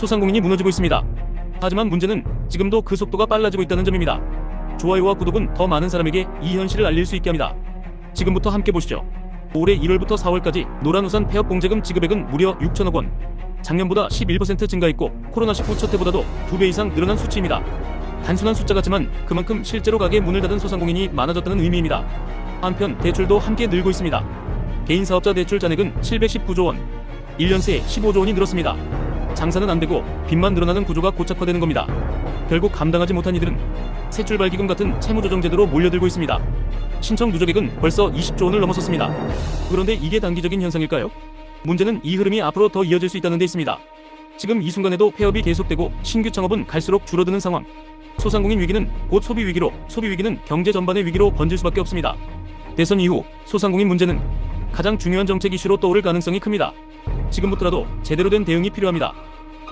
소상공인이 무너지고 있습니다. 하지만 문제는 지금도 그 속도가 빨라지고 있다는 점입니다. 좋아요와 구독은 더 많은 사람에게 이 현실을 알릴 수 있게 합니다. 지금부터 함께 보시죠. 올해 1월부터 4월까지 노란우산 폐업 공제금 지급액은 무려 6천억 원. 작년보다 11% 증가했고 코로나19 첫 해보다도 2배 이상 늘어난 수치입니다. 단순한 숫자 같지만 그만큼 실제로 가게 문을 닫은 소상공인이 많아졌다는 의미입니다. 한편 대출도 함께 늘고 있습니다. 개인 사업자 대출 잔액은 719조 원, 1년 새 15조 원이 늘었습니다. 장사는 안 되고 빚만 늘어나는 구조가 고착화되는 겁니다. 결국 감당하지 못한 이들은 새 출발기금 같은 채무조정제도로 몰려들고 있습니다. 신청 누적액은 벌써 20조 원을 넘어섰습니다. 그런데 이게 단기적인 현상일까요? 문제는 이 흐름이 앞으로 더 이어질 수 있다는 데 있습니다. 지금 이 순간에도 폐업이 계속되고 신규 창업은 갈수록 줄어드는 상황. 소상공인 위기는 곧 소비 위기로, 소비 위기는 경제 전반의 위기로 번질 수밖에 없습니다. 대선 이후 소상공인 문제는 가장 중요한 정책 이슈로 떠오를 가능성이 큽니다. 지금부터라도 제대로 된 대응이 필요합니다.